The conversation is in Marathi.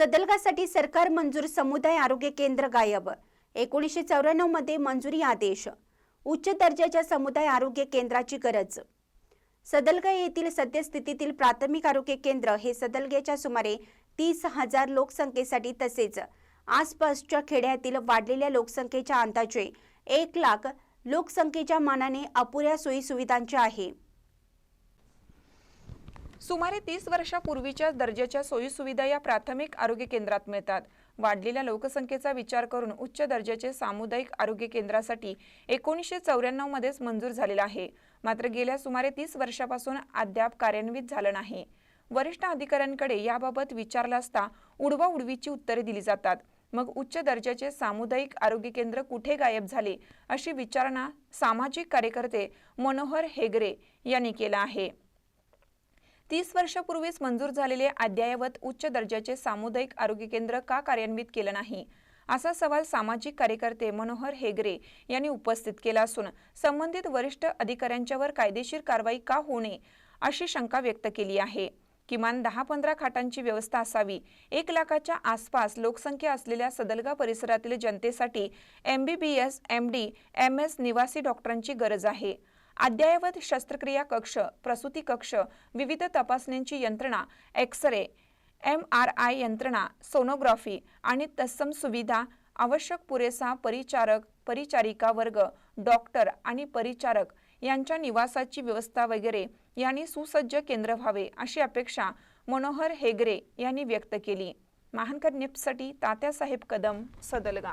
सदलगासाठी सरकार मंजूर समुदाय आरोग्य केंद्र गायब. एकोणीसशे चौऱ्याण्णवमध्ये मंजुरी आदेश. उच्च दर्जाच्या समुदाय आरोग्य केंद्राची गरज. सदलगा येथील सद्यस्थितीतील प्राथमिक आरोग्य केंद्र हे सदलग्याच्या सुमारे तीस हजार लोकसंख्येसाठी तसेच आसपासच्या खेड्यातील वाढलेल्या लोकसंख्येच्या अंदाजे एक लाख लोकसंख्येच्या मानाने अपुऱ्या सोयीसुविधांचे आहे. सुमारे तीस वर्षापूर्वीच्या दर्जाच्या सोयीसुविधा या प्राथमिक आरोग्य केंद्रात मिळतात. वाढलेल्या लोकसंख्येचा विचार करून उच्च दर्जाचे सामुदायिक आरोग्य केंद्रासाठी एकोणीसशे चौऱ्याण्णव मध्येच मंजूर झालेला आहे. मात्र गेल्या सुमारे तीस वर्षापासून अद्याप कार्यान्वित झालं नाही. वरिष्ठ अधिकाऱ्यांकडे याबाबत विचारला असता उडवा उडवीची उत्तरे दिली जातात. मग उच्च दर्जाचे सामुदायिक आरोग्य केंद्र कुठे गायब झाले अशी विचारणा सामाजिक कार्यकर्ते मनोहर हेगरे यांनी केला आहे. तीस वर्षापूर्वीच मंजूर झालेले अद्ययावत उच्च दर्जाचे सामुदायिक आरोग्य केंद्र का कार्यान्वित केलं नाही? असा सवाल सामाजिक कार्यकर्ते मनोहर हेगरे यांनी उपस्थित केला असून संबंधित वरिष्ठ अधिकाऱ्यांच्यावर कायदेशीर कारवाई का होणे अशी शंका व्यक्त केली आहे. किमान दहा पंधरा खाटांची व्यवस्था असावी एक लाखाच्या आसपास लोकसंख्या असलेल्या सदलगा परिसरातील जनतेसाठी M B B S M D M S निवासी डॉक्टरांची गरज आहे. अद्ययावत शस्त्रक्रिया कक्ष प्रसूती कक्ष विविध तपासण्यांची यंत्रणा X ray M R I यंत्रणा सोनोग्राफी आणि तत्सम सुविधा आवश्यक पुरेसा परिचारक परिचारिका वर्ग डॉक्टर आणि परिचारक यांच्या निवासाची व्यवस्था वगैरे यांनी सुसज्ज केंद्र व्हावे अशी अपेक्षा मनोहर हेगरे यांनी व्यक्त केली. महानकर निप्ससाठी तात्यासाहेब कदम सदलगा.